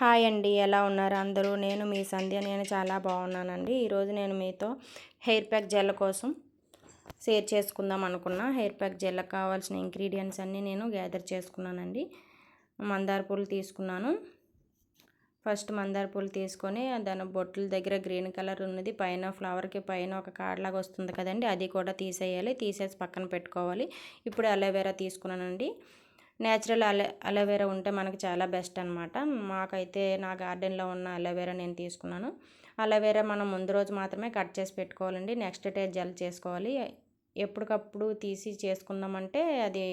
Hi అండి ఎలా ఉన్నారు అందరూ? నేను మీ సంధ్య నేను చాలా బాగున్నానండి. ఈరోజు నేను మీతో హెయిర్ ప్యాక్ జెల్ కోసం షేర్ చేసుకుందాం అనుకున్నా. హెయిర్ ప్యాక్ జెల్ కావాల్సిన ఇంగ్రీడియంట్స్ అన్నీ నేను గ్యాదర్ చేసుకున్నానండి. మందార పూలు తీసుకున్నాను. ఫస్ట్ మందార పూలు తీసుకొని దాని బొట్టుల దగ్గర గ్రీన్ కలర్ ఉన్నది. పైన ఫ్లవర్కి పైన ఒక కాడలాగా వస్తుంది కదండి అది కూడా తీసేయాలి. తీసేసి పక్కన పెట్టుకోవాలి. ఇప్పుడు అలోవెరా తీసుకున్నానండి. నేచురల్ అలో అలోవెరా ఉంటే మనకి చాలా బెస్ట్ అనమాట మాకైతే నా గార్డెన్లో ఉన్న అలోవెరా నేను తీసుకున్నాను. అలోవెరా మనం ముందు రోజు మాత్రమే కట్ చేసి పెట్టుకోవాలండి. నెక్స్ట్ డే జల్ చేసుకోవాలి. ఎప్పటికప్పుడు తీసి చేసుకుందామంటే అది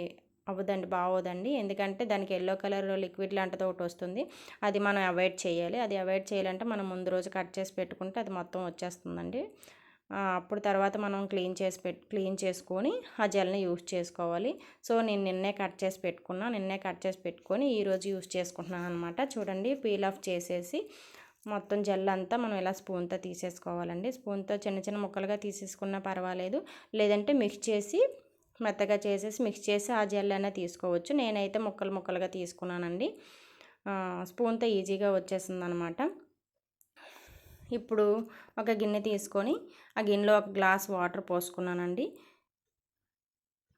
అవ్వదండి బాగోదండి. ఎందుకంటే దానికి ఎల్లో కలర్ లిక్విడ్ లాంటిది ఒకటి వస్తుంది. అది మనం అవాయిడ్ చేయాలి. అది అవాయిడ్ చేయాలంటే మనం ముందు రోజు కట్ చేసి పెట్టుకుంటే అది మొత్తం వచ్చేస్తుందండి. అప్పుడు తర్వాత మనం క్లీన్ చేసి పెట్ క్లీన్ చేసుకొని ఆ జెల్ని యూస్ చేసుకోవాలి. సో నేను నిన్నే కట్ చేసి పెట్టుకున్నా నిన్నే కట్ చేసి పెట్టుకొని ఈరోజు యూస్ చేసుకుంటున్నాను అనమాట చూడండి పీల్ ఆఫ్ చేసేసి మొత్తం జెల్ అంతా మనం ఇలా స్పూన్తో తీసేసుకోవాలండి. స్పూన్తో చిన్న చిన్న ముక్కలుగా తీసేసుకున్నా పర్వాలేదు. లేదంటే మిక్స్ చేసి మెత్తగా చేసేసి మిక్స్ చేసి ఆ జెల్ అయినా తీసుకోవచ్చు. నేనైతే ముక్కలు ముక్కలుగా తీసుకున్నానండి. స్పూన్తో ఈజీగా వచ్చేసింది అనమాట ఇప్పుడు ఒక గిన్నె తీసుకొని ఆ గిన్నెలో ఒక గ్లాస్ వాటర్ పోసుకున్నానండి.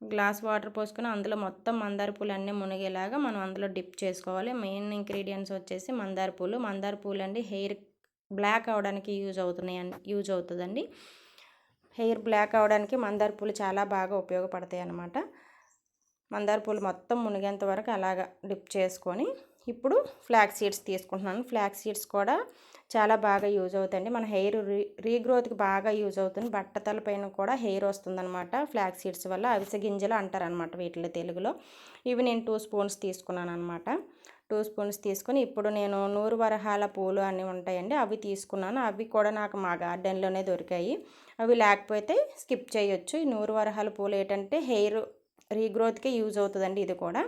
గ్లాస్ వాటర్ పోసుకొని అందులో మొత్తం మందార పూలు అన్నీ మునిగేలాగా మనం అందులో డిప్ చేసుకోవాలి. మెయిన్ ఇంగ్రీడియంట్స్ వచ్చేసి మందార పూలు. మందార పూలు అండి హెయిర్ బ్లాక్ అవడానికి యూజ్ అవుతున్నాయి యూజ్ అవుతుందండి. హెయిర్ బ్లాక్ అవడానికి మందార పూలు చాలా బాగా ఉపయోగపడతాయి అన్నమాట. మందార పూలు మొత్తం మునిగేంత వరకు అలాగా డిప్ చేసుకొని ఇప్పుడు ఫ్లాక్ సీడ్స్ తీసుకుంటున్నాను. ఫ్లాక్ సీడ్స్ కూడా చాలా బాగా యూజ్ అవుతుంది మన హెయిర్ రీ రీగ్రోత్కి బాగా యూజ్ అవుతుంది. బట్టతల పైన కూడా హెయిర్ వస్తుందన్నమాట. ఫ్లాక్ సీడ్స్ వల్ల అవిసె గింజలు అంటారనమాట వీటిలో తెలుగులో. ఇవి నేను టూ స్పూన్స్ తీసుకున్నాను అనమాట టూ స్పూన్స్ తీసుకొని ఇప్పుడు నేను నూరు వరహాల పూలు అన్నీ ఉంటాయండి. అవి తీసుకున్నాను. అవి కూడా నాకు మా గార్డెన్లోనే దొరికాయి. అవి లేకపోతే స్కిప్ చేయొచ్చు. ఈ నూరు వరహాల పూలు ఏంటంటే హెయిర్ రీగ్రోత్కే యూజ్ అవుతుందండి ఇది కూడా.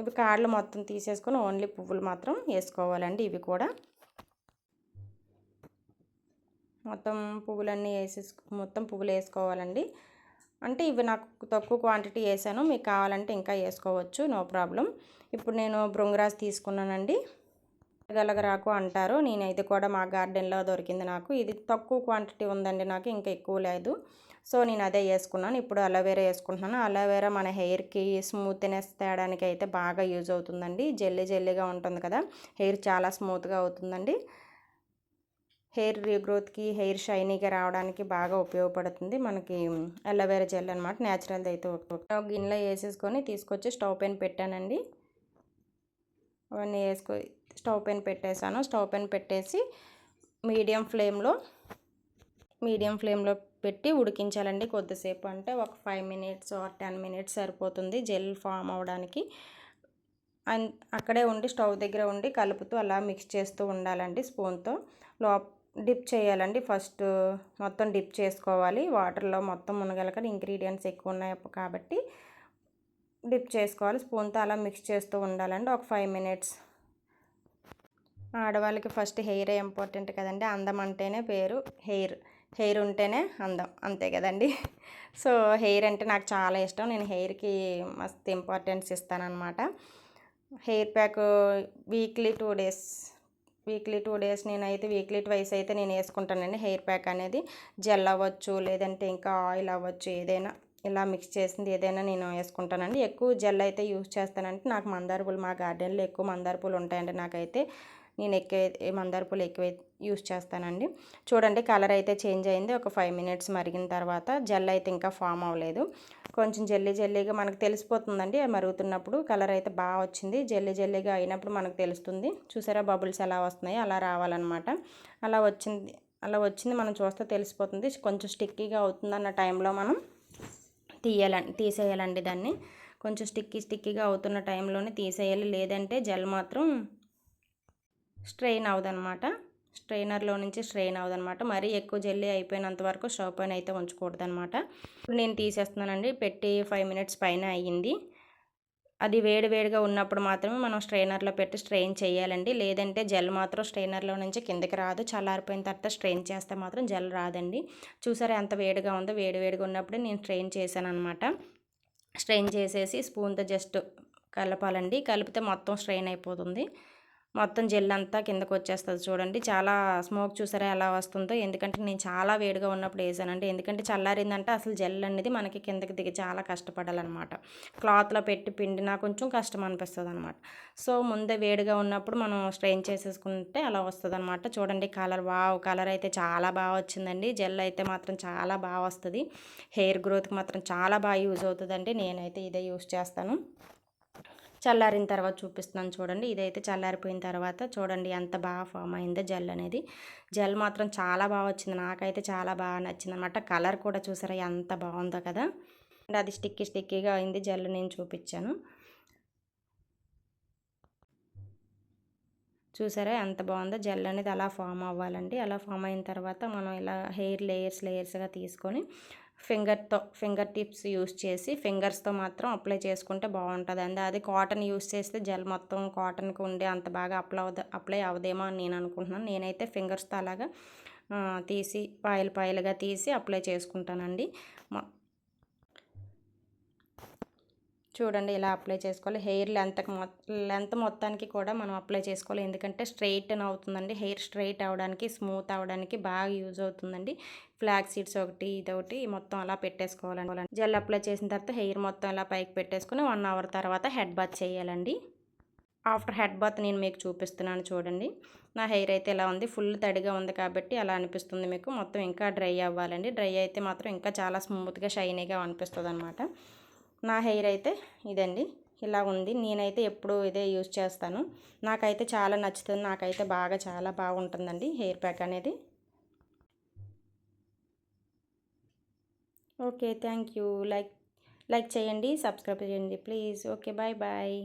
ఇవి కాళ్ళు మొత్తం తీసేసుకొని ఓన్లీ పువ్వులు మాత్రం వేసుకోవాలండి ఇవి కూడా. మొత్తం పువ్వులన్నీ వేసేసు మొత్తం పువ్వులు వేసుకోవాలండి. అంటే ఇవి నాకు తక్కువ క్వాంటిటీ వేసాను. మీకు కావాలంటే ఇంకా వేసుకోవచ్చు. నో ప్రాబ్లం ఇప్పుడు నేను బృంగరాజ్ తీసుకున్నానండి. గలగరాకు అంటారు. నేనైతే కూడా మా గార్డెన్లో దొరికింది నాకు. ఇది తక్కువ క్వాంటిటీ ఉందండి నాకు ఇంకా ఎక్కువ లేదు. సో నేను అదే వేసుకున్నాను. ఇప్పుడు అలోవేరా వేసుకుంటున్నాను. అలోవేరా మన హెయిర్కి స్మూత్నెస్ తేయడానికి అయితే బాగా యూజ్ అవుతుందండి. జెల్లీ జెల్లీగా ఉంటుంది కదా. హెయిర్ చాలా స్మూత్గా అవుతుందండి. హెయిర్ రీగ్రోత్కి హెయిర్ షైనీగా రావడానికి బాగా ఉపయోగపడుతుంది. మనకి అలోవేరా జెల్ అనమాట న్యాచురల్ది అయితే గిన్నెలో వేసేసుకొని తీసుకొచ్చి స్టవ్ పైన పెట్టానండి. అవన్నీ వేసుకో స్టవ్ పైన పెట్టేశాను. స్టవ్ పైన పెట్టేసి మీడియం ఫ్లేమ్లో మీడియం ఫ్లేమ్లో పెట్టి ఉడికించాలండి కొద్దిసేపు. అంటే ఒక five minutes or ten minutes సరిపోతుంది జెల్ ఫామ్ అవడానికి అక్కడే ఉండి స్టవ్ దగ్గర ఉండి కలుపుతూ అలా మిక్స్ చేస్తూ ఉండాలండి స్పూన్తో. లోప డిప్ చేయాలండి. ఫస్ట్ మొత్తం డిప్ చేసుకోవాలి. వాటర్లో మొత్తం మునగలక ఇంగ్రీడియంట్స్ ఎక్కువ ఉన్నాయి కాబట్టి డిప్ చేసుకోవాలి. స్పూన్తో అలా మిక్స్ చేస్తూ ఉండాలండి. ఒక ఫైవ్ మినిట్స్. ఆడవాళ్ళకి ఫస్ట్ హెయిర్ ఇంపార్టెంట్ కదండి. అందం అంటేనే పేరు. హెయిర్. హెయిర్ ఉంటేనే అందం. అంతే కదండి. సో హెయిర్ అంటే నాకు చాలా ఇష్టం. నేను హెయిర్కి మస్తు importance ఇస్తానన్నమాట. Hair pack weekly two days weekly two days నేనైతే వీక్లీ ట్వైస్ అయితే నేను వేసుకుంటానండి. హెయిర్ ప్యాక్ అనేది జెల్ అవ్వచ్చు లేదంటే ఇంకా ఆయిల్ అవ్వచ్చు ఏదైనా ఇలా మిక్స్ చేసింది ఏదైనా నేను వేసుకుంటానండి. ఎక్కువ జెల్ అయితే యూస్ చేస్తానంటే నాకు మందార పూలు మా గార్డెన్లో ఎక్కువ మందార పూలు ఉంటాయండి నాకైతే. నేను ఎక్కువ మందార పూలు ఎక్కువ యూస్ చేస్తానండి. చూడండి కలర్ అయితే చేంజ్ అయింది. ఒక ఫైవ్ మినిట్స్ మరిగిన తర్వాత జెల్ అయితే ఇంకా ఫామ్ అవ్వలేదు. కొంచెం జల్లీ జల్లీగా మనకు తెలిసిపోతుందండి. మరుగుతున్నప్పుడు కలర్ అయితే బాగా వచ్చింది. జల్లీ జల్లీగా అయినప్పుడు మనకు తెలుస్తుంది. చూసారా బబుల్స్ ఎలా వస్తున్నాయి అలా రావాలన్నమాట. అలా వచ్చింది అలా వచ్చింది మనం చూస్తే తెలిసిపోతుంది. కొంచెం స్టిక్కీగా అవుతుంది అన్న టైంలో మనం తీయాలండి తీసేయాలండి దాన్ని. కొంచెం స్టిక్కీ స్టిక్కీగా అవుతున్న టైంలోనే తీసేయాలి. లేదంటే జెల్ మాత్రం స్ట్రెయిన్ అవదనమాట. స్ట్రైనర్లో నుంచి స్ట్రెయిన్ అవ్వదనమాట మరీ ఎక్కువ జల్లీ అయిపోయినంత వరకు స్టవ్ పైన అయితే ఉంచకూడదు అనమాట ఇప్పుడు నేను తీసేస్తున్నానండి. పెట్టి ఫైవ్ మినిట్స్ పైన అయ్యింది. అది వేడి వేడిగా ఉన్నప్పుడు మాత్రమే మనం స్ట్రైనర్లో పెట్టి స్ట్రెయిన్ చేయాలండి. లేదంటే జెల్ మాత్రం స్ట్రైనర్లో నుంచి కిందకి రాదు. చల్లారిపోయిన తర్వాత స్ట్రెయిన్ చేస్తే మాత్రం జెల్ రాదండి. చూసారా ఎంత వేడిగా ఉందో? వేడి వేడిగా ఉన్నప్పుడే నేను స్ట్రెయిన్ చేశాను అనమాట స్ట్రెయిన్ చేసేసి స్పూన్తో జస్ట్ కలపాలండి. కలిపితే మొత్తం స్ట్రెయిన్ అయిపోతుంది. మొత్తం జెల్ అంతా కిందకు వచ్చేస్తుంది చూడండి. చాలా స్మోక్ చూసారా ఎలా వస్తుందో. ఎందుకంటే నేను చాలా వేడిగా ఉన్నప్పుడు వేసానంటే ఎందుకంటే చల్లారిందంటే అసలు జెల్ అనేది మనకి కిందకి దిగి చాలా కష్టపడాలన్నమాట. క్లాత్లో పెట్టి పిండినా కొంచెం కష్టం అనిపిస్తుంది అనమాట సో ముందే వేడిగా ఉన్నప్పుడు మనం స్ట్రెయిన్ చేసేసుకుంటే అలా వస్తుంది అనమాట చూడండి కలర్ వావ్ కలర్ అయితే చాలా బాగా వచ్చిందండి. జెల్ అయితే మాత్రం చాలా బాగా వస్తుంది. హెయిర్ గ్రోత్కి మాత్రం చాలా బాగా యూజ్ అవుతుందండి. నేనైతే ఇదే యూజ్ చేస్తాను. చల్లారిన తర్వాత చూపిస్తున్నాను చూడండి. ఇదైతే చల్లారిపోయిన తర్వాత చూడండి ఎంత బాగా ఫామ్ అయిందో జెల్ అనేది. జెల్ మాత్రం చాలా బాగా వచ్చింది. నాకైతే చాలా బాగా నచ్చింది అనమాట కలర్ కూడా చూసారా ఎంత బాగుందో కదా. అది స్టిక్కీ స్టిక్కీగా అయింది. జెల్ నేను చూపించాను. చూసారా ఎంత బాగుందో. జెల్ అనేది అలా ఫామ్ అవ్వాలండి. అలా ఫామ్ అయిన తర్వాత మనం ఇలా హెయిర్ లేయర్స్ లేయర్స్గా తీసుకొని ఫింగర్తో ఫింగర్ టిప్స్ యూస్ చేసి ఫింగర్స్తో మాత్రం అప్లై చేసుకుంటే బాగుంటుంది అండి అది కాటన్ యూస్ చేస్తే జెల్ మొత్తం కాటన్కి ఉండే అంత బాగా అప్లై అవ్వదు అప్లై అవదేమో అని నేను అనుకుంటున్నాను. నేనైతే ఫింగర్స్తో అలాగా తీసి పాయలు పాయలుగా తీసి అప్లై చేసుకుంటానండి. చూడండి ఇలా అప్లై చేసుకోవాలి. హెయిర్ లెంత్ లెంత్ మొత్తానికి కూడా మనం అప్లై చేసుకోవాలి. ఎందుకంటే స్ట్రైట్న్ అవుతుందండి. హెయిర్ స్ట్రైట్ అవ్వడానికి స్మూత్ అవ్వడానికి బాగా యూజ్ అవుతుందండి. ఫ్లాగ్ సీడ్స్ ఒకటి ఇది ఒకటి మొత్తం అలా పెట్టేసుకోవాలండి. జెల్ అప్లై చేసిన తర్వాత హెయిర్ మొత్తం అలా పైకి పెట్టేసుకుని వన్ అవర్ తర్వాత హెడ్ బాత్ చేయాలండి. ఆఫ్టర్ హెడ్ బాత్ నేను మీకు చూపిస్తున్నాను చూడండి. నా హెయిర్ అయితే ఇలా ఉంది. ఫుల్ తడిగా ఉంది కాబట్టి అలా అనిపిస్తుంది మీకు. మొత్తం ఇంకా డ్రై అవ్వాలండి. డ్రై అయితే మాత్రం ఇంకా చాలా స్మూత్గా షైనీగా అనిపిస్తుంది అనమాట నా హెయిర్ అయితే ఇదండి. ఇలా ఉంది. నేనైతే ఎప్పుడూ ఇదే యూజ్ చేస్తాను. నాకైతే చాలా నచ్చుతుంది. నాకైతే బాగా చాలా బాగుంటుందండి హెయిర్ ప్యాక్ అనేది. Okay. Thank you. Like like చేయండి. సబ్స్క్రైబ్ చేయండి. ప్లీజ్. ఓకే. Bye bye.